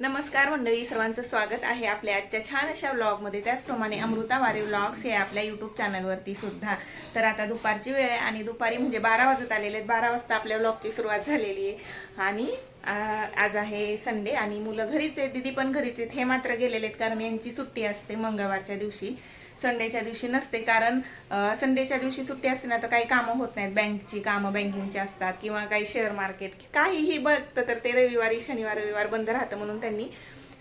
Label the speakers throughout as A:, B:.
A: नमस्कार मंडळी सर्वांचं स्वागत आहे आपल्या आजच्या छान अशा व्लॉगमध्ये त्याचप्रमाणे अमृता वारे व्लॉग्स हे आपल्या यूट्यूब चॅनलवरती सुद्धा. तर आता दुपारची वेळ आहे आणि दुपारी म्हणजे बारा वाजत आलेले आहेत. बारा वाजता आपल्या व्लॉगची सुरुवात झालेली आहे. आणि आज आहे संडे आणि मुलं घरीच आहेत दिदी पण घरीच आहेत. हे मात्र गेलेले आहेत कारण यांची सुट्टी असते मंगळवारच्या दिवशी. संडेच्या दिवशी नसते कारण संडेच्या दिवशी सुट्टी असते ना तर काही कामं होत नाहीत. बँकची कामं बँकिंगची असतात किंवा काही शेअर मार्केट काहीही बघतं तर ते रविवारी शनिवार रविवार बंद राहतं म्हणून त्यांनी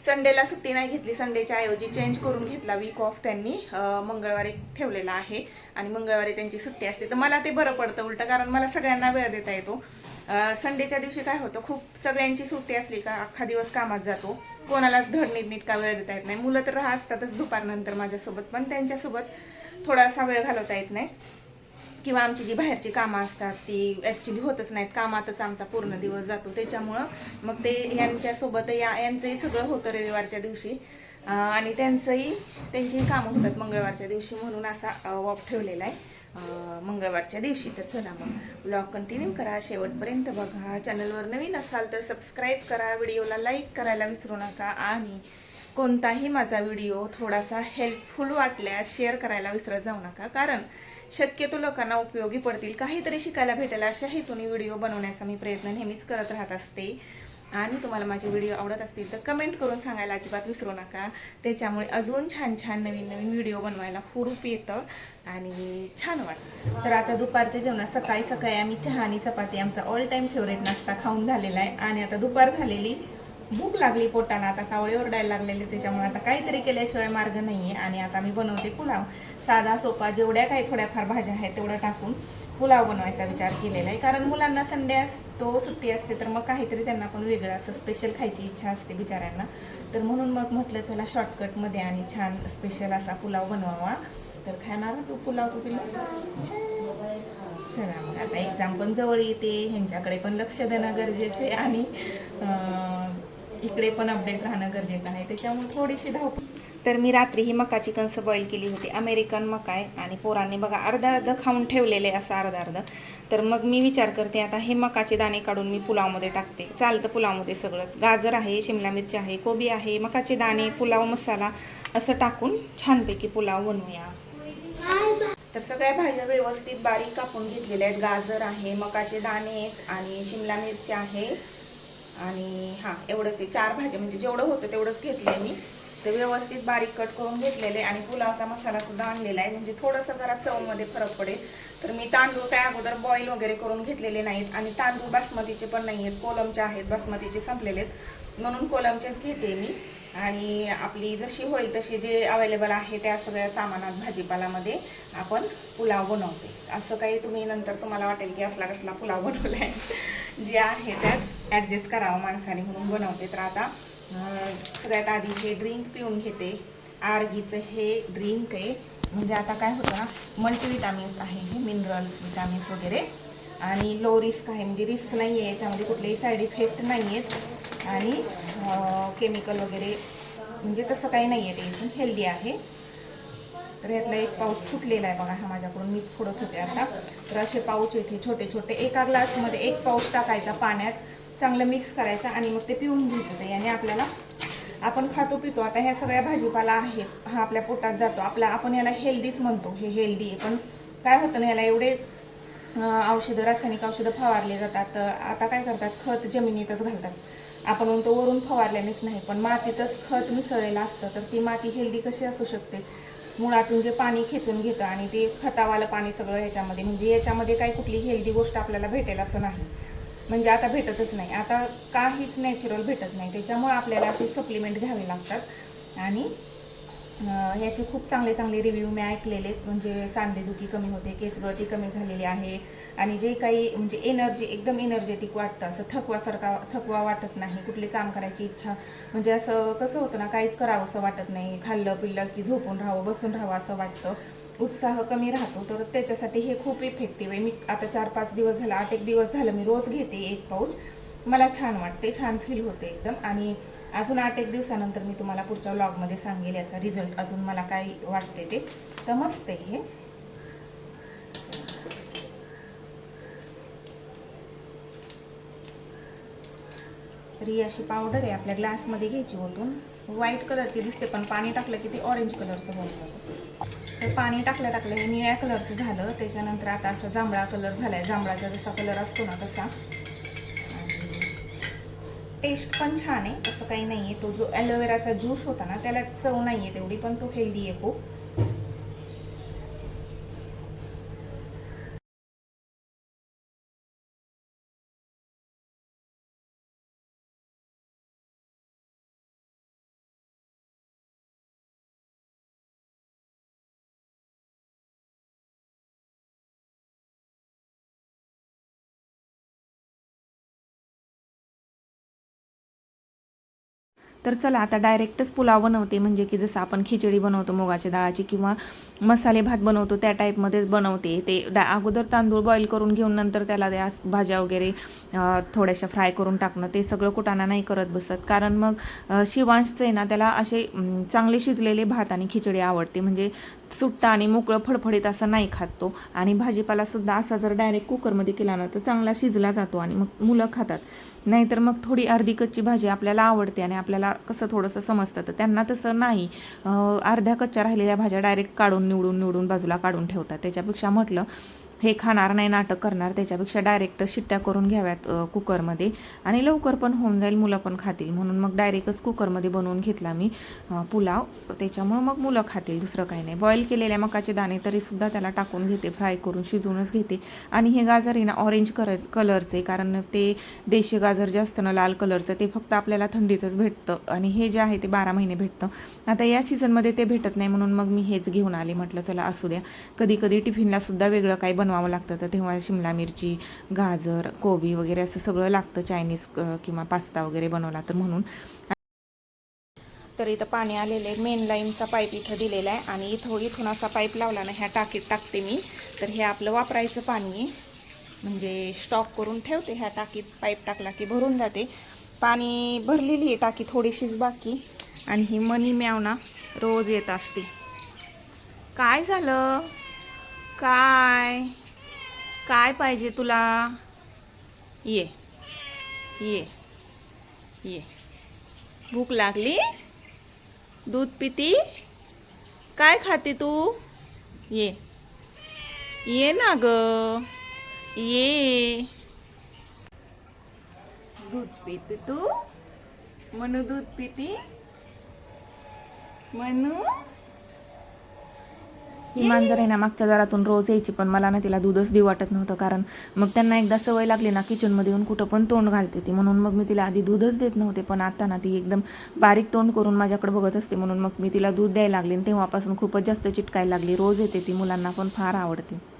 A: संडेला सुट्टी नाही घेतली. संडेच्या ऐवजी चेंज करून घेतला वीक ऑफ त्यांनी. मंगळवारी ठेवलेला आहे आणि मंगळवारी त्यांची सुट्टी असते. तर मला ते बरं पडतं उलटं कारण मला सगळ्यांना वेळ देता येतो. संडेच्या दिवशी काय होतं खूप सगळ्यांची सुट्टी असली का अख्खा दिवस कामात जातो. कोणालाच धड नीटनीटका वेळ देता येत नाही. मुलं तर असतातच दुपारनंतर माझ्यासोबत पण त्यांच्यासोबत थोडासा वेळ घालवता येत नाही. किंवा आमची जी बाहेरची कामं असतात ती ॲक्च्युली होतच नाहीत. कामातच आमचा पूर्ण दिवस जातो. त्याच्यामुळं मग ते यांच्यासोबत या यांचंही सगळं होतं रविवारच्या दिवशी. आणि त्यांचंही त्यांचीही कामं होतात मंगळवारच्या दिवशी म्हणून असा वॉक ठेवलेला आहे. मंगळवारच्या दिवशी. तर चला मग ब्लॉग कंटिन्यू करा. शेवटपर्यंत बघा. चॅनलवर नवीन असाल तर सबस्क्राईब करा. व्हिडिओला लाईक करायला विसरू नका. आणि कोणताही माझा व्हिडिओ थोडासा हेल्पफुल वाटल्यास शेअर करायला विसरत जाऊ नका. कारण शक्यतो लोकांना उपयोगी पडतील. काहीतरी शिकायला भेटेल अशा हेतूने व्हिडिओ बनवण्याचा मी प्रयत्न नेहमीच करत राहत असते. आणि तुम्हाला माझे व्हिडिओ आवडत असतील तर कमेंट करून सांगायला अजिबात विसरू नका. त्याच्यामुळे अजून छान छान नवीन नवीन व्हिडिओ बनवायला हुरूप येतं आणि छान वाटतं. तर आता दुपारच्या जेवणात सकाळी सकाळी आम्ही चहा आणि चपाती आमचा ऑल टाईम फेवरेट नाश्ता खाऊन झालेला आहे. आणि आता दुपार झालेली भूक लागली पोटाला. आता कावळे ओरडायला लागलेले त्याच्यामुळे आता काहीतरी केल्याशिवाय मार्ग नाही आहे आणि आता मी बनवते पुलाव. साधा सोपा जेवढ्या काही थोड्याफार भाज्या आहेत तेवढ्या टाकून पुलाव बनवायचा विचार केलेला आहे. कारण मुलांना संडे असतो सुट्टी असते तर मग काहीतरी त्यांना पण वेगळं असं स्पेशल खायची इच्छा असते बिचाऱ्यांना. तर म्हणून मग म्हटलं चला शॉर्टकटमध्ये आणि छान स्पेशल असा पुलाव बनवावा. तर खाणार तू पुलाव तू पिला चला मग आता एक्झाम पण जवळ येते. ह्यांच्याकडे पण लक्ष देणं गरजेचं आहे. आणि इकडे पण अपडेट राहणं गरजेचं आहे. त्याच्यामुळे थोडीशी धावपळ. तर मी रात्री ही मकाची कणसं बॉईल केली होती. अमेरिकन मका आहे आणि पोरांनी बघा अर्धा अर्ध खाऊन ठेवलेले असं अर्धा अर्ध. तर मग मी विचार करते आता हे मकाचे दाणे काढून मी पुलावमध्ये टाकते. चालतं पुलावमध्ये सगळं. गाजर आहे शिमला मिरची आहे कोबी आहे. मकाचे दाणे पुलाव मसाला असं टाकून छानपैकी पुलाव बनवूया. तर सगळ्या भाज्या व्यवस्थित बारीक कापून घेतलेल्या आहेत. गाजर आहे मकाचे दाणे आहेत आणि शिमला मिरची आहे. आणि हां एवढंच आहे. चार भाज्या म्हणजे जेवढं होतं तेवढंच घेतले मी. ते व्यवस्थित बारीक कट करून घेतलेले आणि पुलावचा मसाला सुद्धा आणलेला आहे. म्हणजे थोडंसं जरा चवमध्ये फरक पडेल. तर मी तांदूळ काय अगोदर बॉईल वगैरे करून घेतलेले नाहीत आणि तांदूळ बासमतीचे पण नाही आहेत कोलमचे आहेत बासमतीचे संपलेले आहेत म्हणून कोलमचेच घेते मी. आणि आपली जशी होईल तशी जे अवेलेबल आहे त्या सगळ्या सामानात भाजीपालामध्ये आपण पुलाव बनवते. असं काही तुम्ही नंतर तुम्हाला वाटेल की असला कसला पुलाव बनवला आहे जे आहे त्यात ॲडजस्ट करावं माणसाने म्हणून बनवते. तर आता सगळ्यात आधी हे ड्रिंक पिऊन घेते. आर्गीचं हे ड्रिंक आहे. म्हणजे आता काय होतं ना मल्टीविटामिन्स आहे हे मिनरल्स विटामिन्स वगैरे. आणि लो रिस्क आहे. म्हणजे रिस्क नाही आहे याच्यामध्ये कुठलेही साईड इफेक्ट नाही आहेत आणि केमिकल वगैरे. म्हणजे तसं काही नाही आहे ते. टेन्शन हेल्दी आहे. तर यातला एक पाऊच फुटलेला आहे बघा हा माझ्याकडून. मीच फोडत होते आता. तर असे पाऊच येते छोटे छोटे एका ग्लासमध्ये एक पाऊच टाकायचा पाण्यात. चांगलं मिक्स करायचं आणि मग ते पिऊन घ्यायचं. ते याने आपल्याला आपण खातो पितो. आता ह्या सगळ्या भाजीपाला आहे हा आपल्या पोटात जातो. आपला आपण याला हेल्दीच म्हणतो. हे हेल्दी आहे. पण काय होतं ना याला एवढे औषधं रासायनिक औषधं फवारले जातात. तर आता काय करतात? खत जमिनीतच घालतात. आपण म्हणतो वरून फवारल्यानेच नाही पण मातीतच खत मिसळलेलं असतं तर ती माती हेल्दी कशी असू शकते? मुळातून जे पाणी खेचून घेतं आणि ते खतावालं पाणी सगळं ह्याच्यामध्ये म्हणजे याच्यामध्ये काही कुठली हेल्दी गोष्ट आपल्याला भेटेल असं नाही. म्हणजे आता भेटतच नाही. आता काहीच नॅचरल भेटत नाही. त्याच्यामुळं आपल्याला असे सप्लिमेंट घ्यावे लागतात. आणि ह्याचे याचे खूप चांगले चांगले रिव्ह्यू मी ऐकलेले म्हणजे सांधेदुखी कमी होते केसगळती कमी झालेली आहे. आणि जे काही म्हणजे एनर्जी एकदम एनर्जेटिक वाटतं. असं थकवासारखा थकवा वाटत नाही. कुठले काम करायची इच्छा. म्हणजे असं कसं होतं ना काहीच करावं असं वाटत नाही. खाल्लं पिल्लं की झोपून राहावं बसून राहावं असं वाटतं. उत्साह कमी राहतो. तर त्याच्यासाठी हे खूप इफेक्टिव्ह आहे. मी आता चार पाच दिवस झाला आठ एक दिवस झालं मी रोज घेते एक पाऊच. मला छान वाटते छान फील होते एकदम. आणि अजून आठ एक दिवसानंतर मी तुम्हाला पुढच्या व्लॉगमध्ये सांगेल याचा रिझल्ट अजून मला काय वाटते ते. तर मस्त आहे हे. तर ही अशी पावडर आहे आपल्या ग्लासमध्ये घ्यायची ओतून. व्हाईट कलरची दिसते पण पाणी टाकलं की ती ऑरेंज कलरचं होतं तर पाणी टाकल्या टाकलं हे निळ्या कलरचं झालं. त्याच्यानंतर आता असं जांभळा कलर झालाय. जांभळाचा जसा कलर असतो ना तसा. टेस्ट पण छान आहे. तसं काही नाही आहे तो जो ॲलोवेराचा ज्यूस होता ना त्याला चव नाही आहे तेवढी पण तो हेल्दी आहे खूप. तर चला आता डायरेक्टच पुलाव बनवते. म्हणजे की जसं आपण खिचडी बनवतो मुगाच्या डाळाची किंवा मसाले भात बनवतो त्या टाईपमध्येच बनवते. ते डा अगोदर तांदूळ बॉईल करून घेऊन नंतर त्याला त्या भाज्या वगैरे थोड्याशा फ्राय करून टाकणं. ते सगळं कुटाणा नाही करत बसत. कारण मग शिवांशचं आहे ना त्याला असे चांगले शिजलेले भात आणि खिचडी आवडते. म्हणजे सुट्टा आणि मोकळं फडफडीत असं नाही खात तो. आणि भाजीपालासुद्धा असा जर डायरेक्ट कुकरमध्ये केला ना तर चांगला शिजला जातो आणि मग मुलं खातात. नाहीतर मग थोडी अर्धी कच्ची भाजी आपल्याला आवडते आणि आपल्याला कसं थोडंसं समजतं. तर त्यांना तसं नाही. अर्ध्या कच्च्या राहिलेल्या भाज्या डायरेक्ट काढून निवडून निवडून बाजूला काढून ठेवतात. त्याच्यापेक्षा म्हटलं हे खाणार नाही नाटक करणार त्याच्यापेक्षा डायरेक्ट शिट्ट्या करून घ्याव्यात कुकरमध्ये. आणि लवकर पण होऊन जाईल मुलं पण खातील. म्हणून मग डायरेक्टच कुकरमध्ये बनवून घेतला मी पुलाव. त्याच्यामुळं मग मुलं खातील दुसरं काही नाही. बॉईल केलेल्या मकाचे दाणे तरीसुद्धा त्याला टाकून घेते फ्राय करून शिजवूनच घेते. आणि हे गाजर आहे ना ऑरेंज कलर कलरचे कारण ते देशी गाजर जे असतं ना लाल कलरचं ते फक्त आपल्याला थंडीतच भेटतं. आणि हे जे आहे ते बारा महिने भेटतं. आता या सीझनमध्ये ते भेटत नाही म्हणून मग मी हेच घेऊन आले. म्हटलं चला असू द्या. कधी कधी टिफिनला सुद्धा वेगळं काही बनवावं लागतं. तर तेव्हा शिमला मिरची गाजर कोबी वगैरे असं सगळं लागतं चायनीज किंवा पास्ता वगैरे बनवला तर म्हणून. तर इथं पाणी आलेलं आहे. मेन लाईनचा पाईप इथं दिलेला आहे. आणि इथं हो, इथून असा पाईप लावला ना ह्या टाकीत टाकते मी. तर हे आपलं वापरायचं पाणी आहे. म्हणजे स्टॉक करून ठेवते ह्या टाकीत पाईप टाकला की भरून जाते. पाणी भरलेली आहे टाकी थोडीशीच बाकी. आणि ही मनी म्यावना रोज येत असते. काय झालं? काय? काय पाहिजे तुला? ये. ये. ये. भूक लागली? दूध पिती? काय खाते तू? ये. ये ना ग. ये. दूध पिते तू? म्हणू दूध पिती? म्हणू ही मांजर आहे ना मागच्या दारातून रोज यायची पण मला ना तिला दूधच देऊ वाटत नव्हतं कारण मग त्यांना एकदा सवय लागली ना किचनमध्ये येऊन कुठं पण तोंड घालते ती. म्हणून मग मी तिला आधी दूधच देत नव्हते पण आता ना ती एकदम बारीक तोंड करून माझ्याकडे बघत असते म्हणून मग मी तिला दूध द्यायला लागले आणि तेव्हापासून खूपच जास्त चिटकायला लागली. रोज येते ती मुलांना पण फार आवडते.